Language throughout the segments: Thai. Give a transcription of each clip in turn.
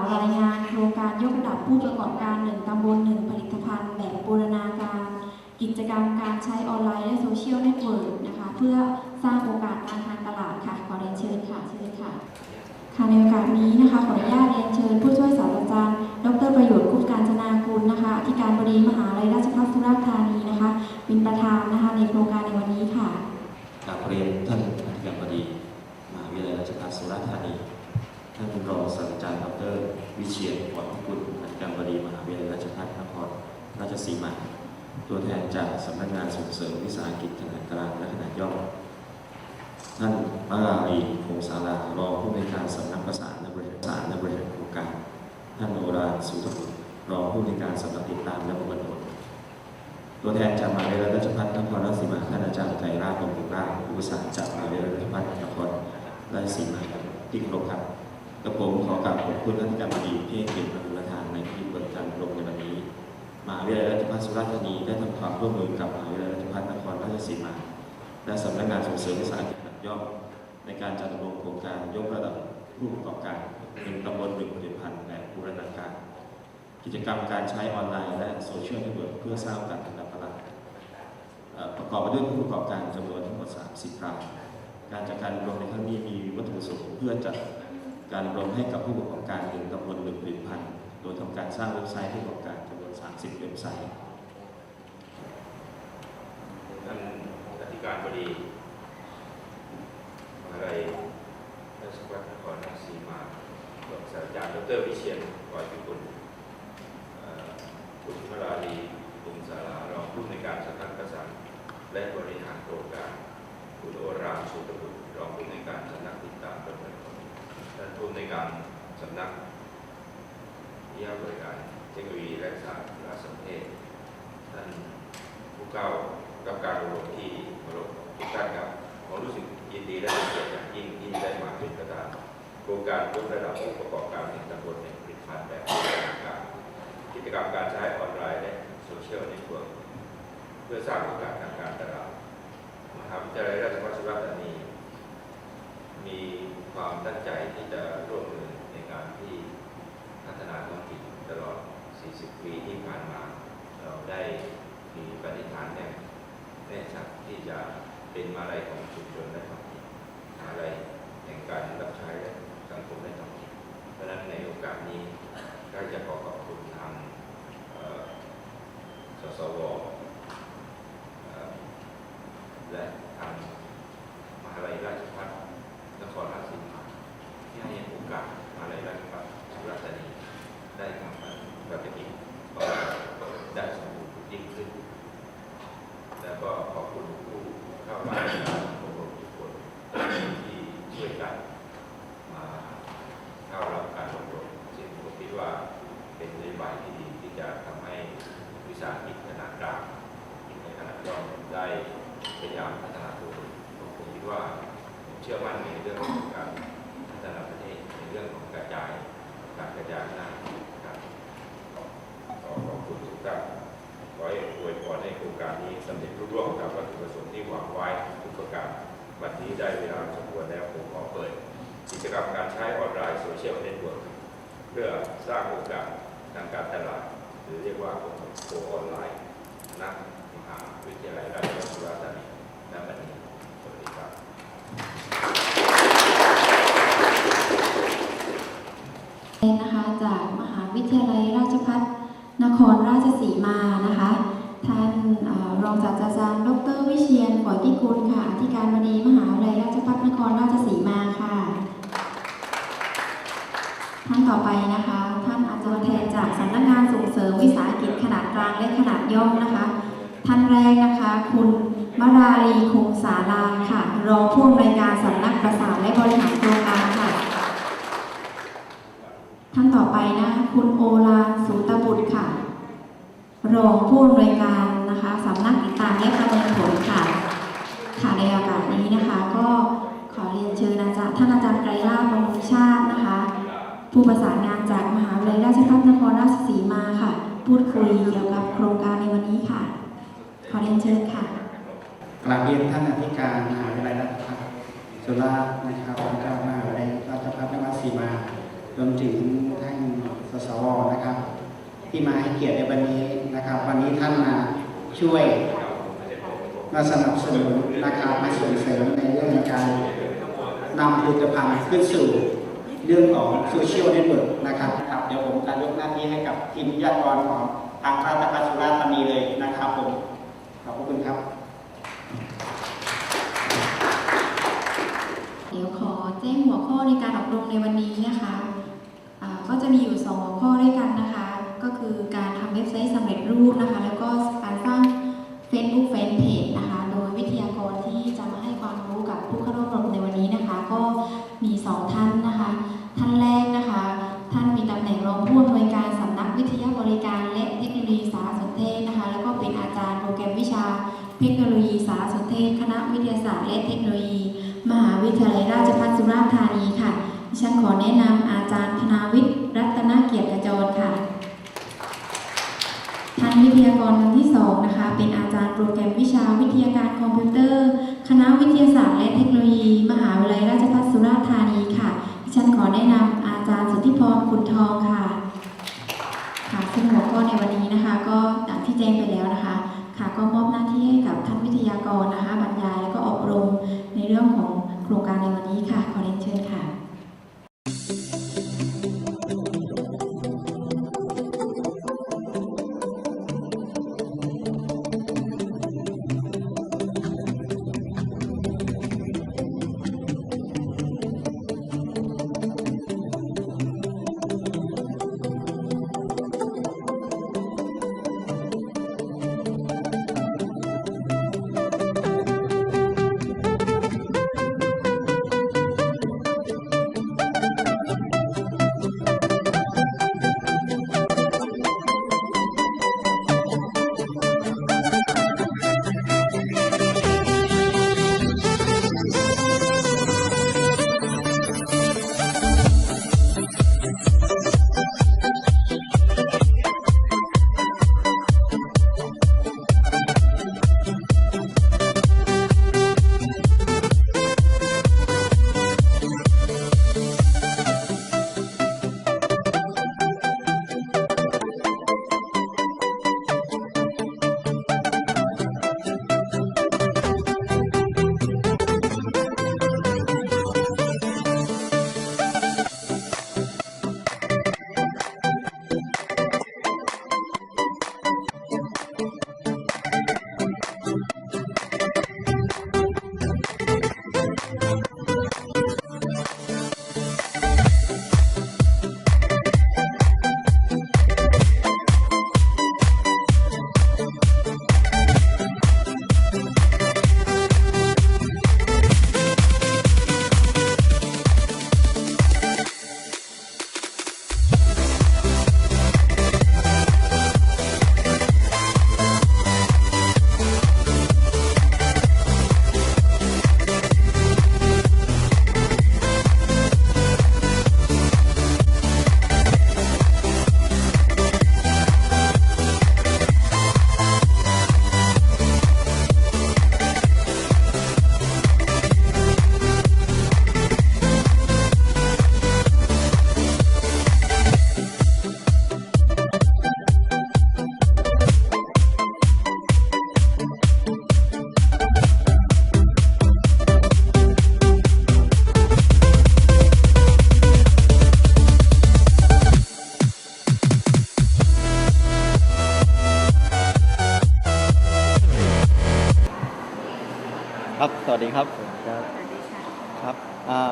าวรายงานโครงการยกระดับผู้ประกอบการ1ตำบล1ผลิตภัณฑ์ แบบบูรณาการ กิจกรรมการใช้ออนไลน์และโซเชียลเน็ตเวิร์กนะคะ เพื่อสร้างโอกาสการทางตลาดค่ะ ขอเรียนเชิญค่ะเชิญค่ะค่ะในโอกาสนี้นะคะขออนุญาตเรียนเชิญ ผู้ช่วยศาสตราจารย์ ดรประโยชน์คุ้มการจนากุลนะคะอธิการบดีมหาลัยราชภัฏสุราษฎร์ธานีนะคะ เป็นประธานนะคะในโครงการในวันนี้ค่ะกราบเรียนท่านอธิการบดีมหาวิทยาลัยราชภัฏสุราษฎร์ธานี ท่านรองศาสตราจารย์ดรวิเชียรหวังพิกุลอธิการบดีมหาวิทยาลัยราชภัฏนครราชสีมา ตัวแทนจากสำนักงานส่งเสริมวิสาหกิจขนาดกลางและขนาดย่อม ท่านมาราลีคงศาลารองผู้ในวยการสำนักประสานและบริหารสารและบริหารโครงการ ท่านโอราสุทธบุตรรองผู้ในวยการสำนักติดตามและประเมินผลตัวแทนจากมหาวิทยาลัยราชภัฏนครราชสีมาท่านอาจารย์ไกรราชบำรุงราชผู้ประสานจากมหาวิทยาลัยราชภัฏนครราชสีมาที่ครพครับ กระผมขอกราบขอบคุณท่านอาจารย์บดีที่ให้เกียรติมาเป็นประธานในพิธีเปิดการอบรมในวันนี้มหาวิทยาลัยราชภัฏสุราษฎร์ธานีได้ทำความร่วมมือกับมหาวิทยาลัยราชภัฏนครราชสีมา และสำนักงานส่งเสริมวิสาหกิจขนาดย่อมในการจัดอบรมโครงการยกระดับผู้ประกอบการเป็นตำบลหนึ่งผลิตภัณฑ์แบบบูรณาการ กิจกรรมการใช้ออนไลน์และโซเชียลเน็ตเวิร์กเพื่อสร้างการตลาดประกอบไปด้วยผู้ประกอบการจำนวนทั้งหมด 30รายการจัดการอบรมในครั้งนี้มีวัตถุประสงค์เพื่อจัด การอบรมให้กับผู้ประกอบการหนึ่งตำบลหนึ่งผลิตภัณฑ์โดยทำการสร้างเว็บไซต์ผู้ประกอบการจำนวน 30 เว็บไซต์ ท่านอธิการบดีมหาลัยราชภัฏนครราชสีมารองศาสตราจารย์ดรวิเชียรวอยพิกุลเอ่อคุณวราลีบุญสารารองผู้ในวยการสำนักประสานและบริหารโครงการคุณโอรามสุตบุตรรองผู้ในวยการสำนักติดตามประเมินผลท่านผู้ในวย การสำนักวิทยาบริการเทคโนโลยีและสารสนเทศท่านผู้เก้ากับการอบรมที่เคารพทุกท่านครับผมรู้สึกยินดีและเป็นเกียรติอย่างยิ่งที่ได้มาเป็นประธานโครงการยกระดับผู้ประกอบการในตำบลในผลิตภัณฑ์แบบบูรณาการกิจกรรมการใช้ออนไลน์และโซเชียลเน็ตเวิร์กเพื่อสร้างโอกาสทางการตลาดมหาวิทยาลัยราชภัฏสุราษฎร์ธานีมี ความตั้งใจที่จะร่วมมือในการที่พัฒนาท้องถิ่นตลอด 40 ปีที่ผ่านมา เราได้มีปฏิฐานแน่แน่ชัดที่จะเป็นมาลัยของชุมชนและท้องถิ่นมาลัยแห่งการรับใช้และสังคมและท้องถิ่นเพราะฉะนั้นในโอกาสนี้ก็จะขอขอบคุณทางสสวเอ่อและทางมหาลัยราชภัฏนครราชสีมาที่ให้โอกาสมหาลัยราชภัฏสุราษฎร์ธานีได้ทำปฏิกิจต่อได้สมบูรณ์ยิ่งขึ้น แล้วก็ขอบคุณผู้เข้ามาอบรมทุกคนที่ช่วยกันมาเข้ารับการอบรมซึ่งผมคิดว่าเป็นนโยบายที่ดีที่จะทำให้วิสาหกิจขนาดกลางกิจขนาดย่อมได้พยายามพัฒนาตัวเองผมคิดว่าผมเชื่อมั่นในเรื่องของการพัฒนาประเทศในเรื่องของกระจายการกระจายหน้าที่ครับขอขอบคุณทุกท่าน ขอให้อวยพรให้โครงการนี้สำเร่วมกับวัตถุประสงค์ที่วางไว้ทุกประการวันนี้ได้เวลาสมควรแล้วผมขอเปิดกิจกรรมการใช้ออนไลน์โซเชียลเน็ตเวิร์กเพื่อสร้างโอกาสทางการตลาด หรือเรียกว่าโอออนไลน์นักมหาวิทยาลัยราชภัฏสุราษฎร์ธานีณบัดนี้สวัสดีครับ นะคะจากมหาวิทยาลัยราชภัฏนครราชสีมานะคะ ท่านเอ่อรองศาส ตราจารย์ดร วิเชียนฝอยพิกุลค่ะอธิการบดีมหาวิทยาลัยราชภัฏนครราชสีมาค่ะ ท่านต่อไปนะคะ ท่านอาจารย์แทนจากสำนักงานส่งเสริมวิสาหกิจขนาดกลางและขนาดย่อมนะคะ ท่านแรกนะคะ คุณมาราลีคงสาลาค่ะรองผู้อำนวยการสำนักประสานและบริหารโครงการค่ะ ท่านต่อไปนะ คุณโอลาสูตบุตรค่ะรองผู้อำนวยการ นะคะสำนักติดตามและประเมินผลค่ะค่ะในโอกาสนี้นะคะ ก็ขอเรียนเชิญอาจารย์ท่านอาจารย์ไกรลาภบำรุงชาตินะคะ ผู้ประสานงานจากมหาวิทยาลัยราชภัฏนครราชสีมาค่ะ พูดคุยเกี่ยวกับโครงการในวันนี้ค่ะ ขอเรียนเชิญค่ะกราบเรียนท่านอธิการมหาวิทยาลัยราชภัฏสุราษฎร์นะครับแล้วก็มหาวิทยาลัยราชภัฏนครศรีมารวมถึงท่านสสวนะครับ ที่มาให้เกียรติในวันนี้นะครับ วันนี้ท่านมา ช่วยมาสนับสนุนนะครับมาส่งเสริมในเรื่องการนำผลิตภัณฑ์ขึ้นสู่เรื่องของโซเชียลเน็ตเวิร์กนะครับครับเดี๋ยวผมจะยกหน้าที่ให้กับทีมวิทยากรของทางระตะพัสุราษฎร์ธานีเลยนะครับผมขอบคุณครับเดี๋ยวขอแจ้งหัวข้อในการอบรมในวันนี้นะคะอ่าก็จะมีอยู่ 2 หัวข้อด้วยกันนะคะ ก็คือการทำเว็บไซต์สำเร็จรูปนะคะแล้ว ทยาศาสตร์และเทคโนโลยี มหาวิทยาลัยราชภัฏสุราษฎร์ธานีค่ะดิฉันขอแนะนำอาจารย์ธนาวิทย์รัตนเกียรติขจรค่ะท่านวิทยากรท่านที่สองนะคะ เป็นอาจารย์โปรแกรมวิชาวิทยาการคอมพิวเตอร์ คณะวิทยาศาสตร์และเทคโนโลยี มหาวิทยาลัยราชภัฏสุราษฎร์ธานีค่ะดิฉันขอแนะนำอาจารย์สุทธิพรคุณทองค่ะซึ่งหัวข้อในวันนี้นะคะ ก็อย่างที่แจ้งไปแล้วนะคะ ค่ะก็มอบหน้าที่ให้ กับท่านวิทยากรนะคะบรรยายและก็อบรมในเรื่องของโครงการในวันนี้ค่ะขอเรียนเชิญค่ะ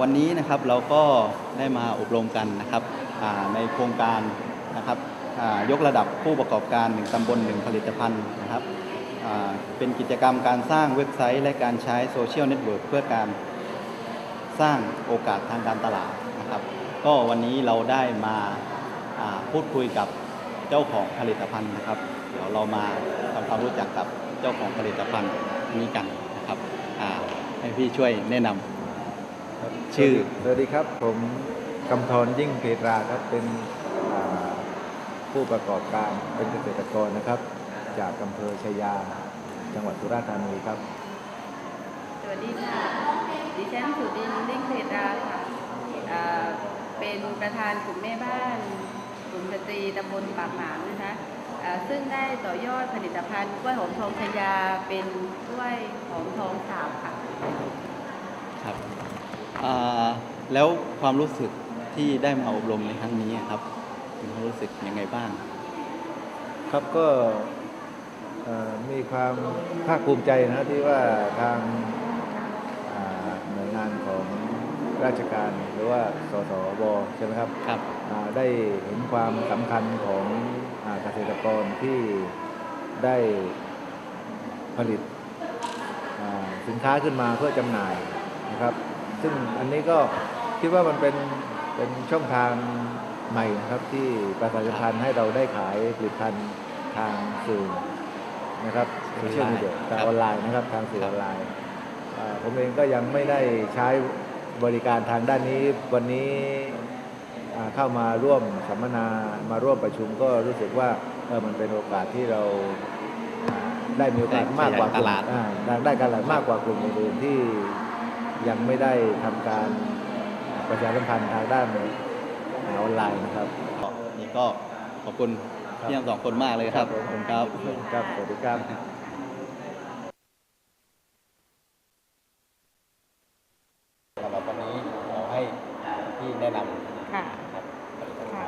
วันนี้นะครับเราก็ได้มาอบรมกันนะครับในโครงการนะครับยกระดับผู้ประกอบการหนึ่งตำบลหนึ่งผลิตภัณฑ์นะครับเป็นกิจกรรมการสร้างเว็บไซต์ และการใช้โซเชียลเน็ตเวิร์กเพื่อการสร้างโอกาสทางการตลาดนะครับ ก็วันนี้เราได้มาพูดคุยกับเจ้าของผลิตภัณฑ์นะครับ เดี๋ยวเรามาทำความรู้จักกับเจ้าของผลิตภัณฑ์นี้กันนะครับให้พี่ช่วยแนะนำ ชื่อ สวัสดีครับ ผมกำธรยิ่งเพตราครับเป็นอ่าผู้ประกอบการเป็นเกษตรกรนะครับ จากอำเภอชายา จังหวัดสุราษฎร์ธานีครับ สวัสดีค่ะ ดิฉันสุดินลิ่งเพตราค่ะอ่าเป็นประธานกลุ่มแม่บ้านกลุ่มสตรีตำบลปากหมางนะคะเอ่อซึ่งได้ต่อยอดผลิตภัณฑ์กล้วยหอมทองชยาเป็นกล้วยหอมทองสาวค่ะ ครับ อ่าแล้วความรู้สึกที่ได้มาอบรมในครั้งนี้ครับมีความรู้สึกยังไงบ้าง ครับก็เอ่อมีความภาคภูมิใจนะที่ว่าทางอ่าหน่วยงานของราชการหรือว่าสสบใช่ไหมครับ ครับ อ่าได้เห็นความสำคัญของอาเกษตรกรที่ได้ผลิตอ่าสินค้าขึ้นมาเพื่อจำหน่ายนะครับ ซึ่งอันนี้ก็คิดว่ามันเป็นเป็นช่องทางใหม่นะครับที่ประชาสัมพันธ์ให้เราได้ขายผลิตภัณฑ์ทางสื่อนะครับโซเชียลมีเดียทางออนไลน์นะครับทางสื่อออนไลน์อ่าผมเองก็ยังไม่ได้ใช้บริการทางด้านนี้วันนี้อ่าเข้ามาร่วมสัมมนามาร่วมประชุมก็รู้สึกว่าเออมันเป็นโอกาสที่เราอ่าได้มีโอกาสได้มากกว่าขยายตลาดอ่ได้ได้การตลาดมากกว่ากลุ่มอื่นๆที่ ยังไม่ได้ทำการประชาสัมพันธ์ทางด้านอ่าออนไลน์นะครับก็นี่ก็ขอบคุณพี่ทั้งสองคนมากเลยครับขอบคุณครับครับสวัสดีครับสำหรับวันนี้ขอให้พี่แนะนค่ะำครับค่ะ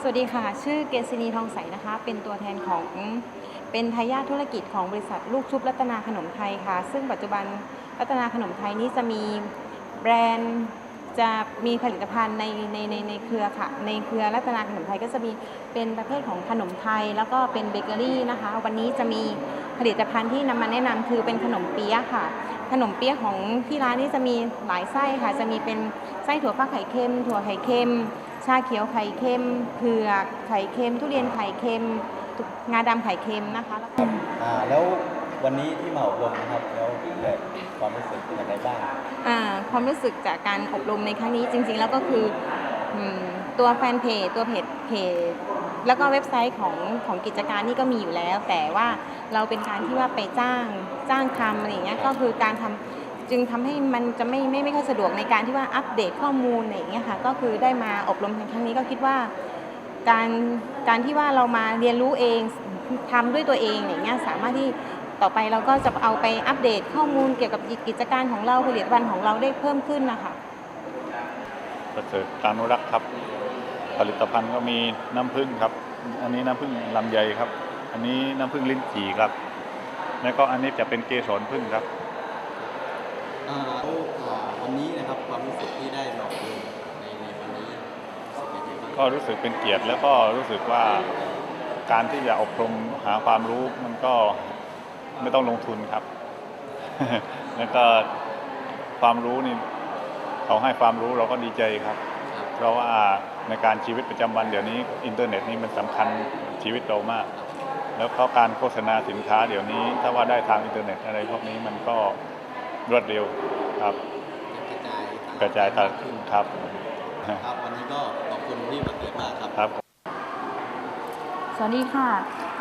สวัสดีค่ะ ชื่อเกษณีทองใสนะคะ เป็นตัวแทนของเป็นทายาทธุรกิจของบริษัทลูกชุบรัตนาขนมไทยค่ะ ซึ่งปัจจุบัน รัตนาขนมไทยนี้จะมีแบรนด์จะมีผลิตภัณฑ์ในในในในเครือค่ะ ในเครือรัตนาขนมไทยก็จะมีเป็นประเภทของขนมไทย แล้วก็เป็นเบเกอรี่นะคะ วันนี้จะมีผลิตภัณฑ์ที่นำมาแนะนำคือเป็นขนมเปี๊ยะค่ะ ขนมเปี๊ยะของที่ร้านนี้จะมีหลายไส้ค่ะ จะมีเป็นไส้ถั่วฟักไข่เค็ม ถั่วไข่เค็ม ชาเขียวไข่เค็มเผือกไข่เค็ม ทุเรียนไข่เค็ม งาดำไข่เค็มนะคะแล้วก็อ่าแล้ว วันนี้ที่มาอบรมนะครับแล้วเกิดความรู้สึกเป็นยังไงบ้างอ่าความรู้สึกจากการอบรมในครั้งนี้จริง ๆ แล้วก็คืออืมตัวแฟนเพจตัวเพจเพจแล้วก็เว็บไซต์ของของกิจการนี่ก็มีอยู่แล้ว แต่ว่าเราเป็นการที่ว่าไปจ้างจ้างทำอะไรอย่างเงี้ยก็คือการทำจึงทำให้มันจะไม่ไม่ไม่ค่อยสะดวกในการที่ว่าอัปเดตข้อมูลอะไรอย่างเงี้ยค่ะก็คือได้มาอบรมในครั้งนี้ก็คิดว่า การการที่ว่าเรามาเรียนรู้เองทำด้วยตัวเองอย่างเงี้ยสามารถที่ ต่อไปเราก็จะเอาไปอัปเดตข้อมูลเกี่ยวกับกิจการของเราผลิตภัณฑ์ของเราได้เพิ่มขึ้นนะคะประเสริฐการนุรักษ์ครับ ผลิตภัณฑ์ก็มีน้ำผึ้งครับ อันนี้น้ำผึ้งลำไยครับ อันนี้น้ำผึ้งลิ้นจี่ครับ แล้วก็อันนี้จะเป็นเกสรผึ้งครับอ่าแล้วอ่าวันนี้นะครับความรู้สึกที่ได้มาอบรมในในวันนี้รู้สึกยังไงบ้างก็รู้สึกเป็นเกียรติแล้วก็รู้สึกว่าการที่จะอบรมหาความรู้มันก็ ไม่ต้องลงทุนครับ แล้วก็ความรู้นี่เขาให้ความรู้เราก็ดีใจครับครับเพราะว่าในการชีวิตประจำวันเดี๋ยวนี้อินเทอร์เน็ตนี่มันสำคัญชีวิตเรามาก แล้วก็การโฆษณาสินค้าเดี๋ยวนี้ ถ้าว่าได้ทางอินเทอร์เน็ตอะไรพวกนี้มันก็รวดเร็วครับ กระจายกระจายตลาดขึ้นครับครับวันนี้ก็ขอบคุณพี่ประเสริฐมากครับครับ สวัสดีค่ะ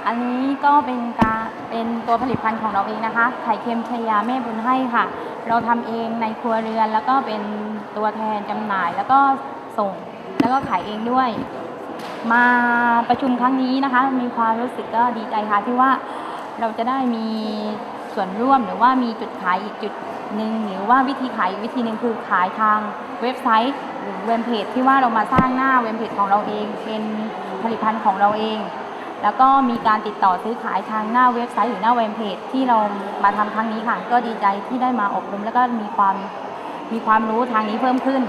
อันนี้ก็เป็นการ เป็นตัวผลิตภัณฑ์ของเราเองนะคะไข่เค็มชายาแม่บุญให้ค่ะ เราทำเองในครัวเรือนแล้วก็เป็นตัวแทนจำหน่ายแล้วก็ส่งแล้วก็ขายเองด้วย มาประชุมครั้งนี้นะคะ มีความรู้สึกก็ดีใจค่ะที่ว่าเราจะได้มีส่วนร่วมหรือว่ามีจุดขายอีกจุดหนึ่งหรือว่าวิธีขายอีกวิธีหนึ่งคือขายทางเว็บไซต์หรือเว็บเพจที่ว่าเรามาสร้างหน้าเว็บเพจของเราเองเป็นผลิตภัณฑ์ของเราเอง แล้วก็มีการติดต่อซื้อขายทางหน้าเว็บไซต์หรือหน้าเว็บเพจที่เรามาทำครั้งนี้ค่ะ ก็ดีใจที่ได้มาอบรมแล้วก็มีความมีความรู้ทางนี้เพิ่มขึ้น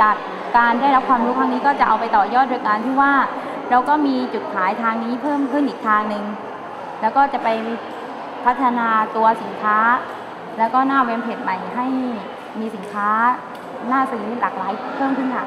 จากการได้รับความรู้ครั้งนี้ก็จะเอาไปต่อยอดโดยการที่ว่า เราก็มีจุดขายทางนี้เพิ่มขึ้นอีกทางหนึ่งแล้วก็จะไปพัฒนาตัวสินค้า แล้วก็หน้าเว็บเพจใหม่ให้มีสินค้าหน้าซื้อหลากหลายเพิ่มขึ้นค่ะ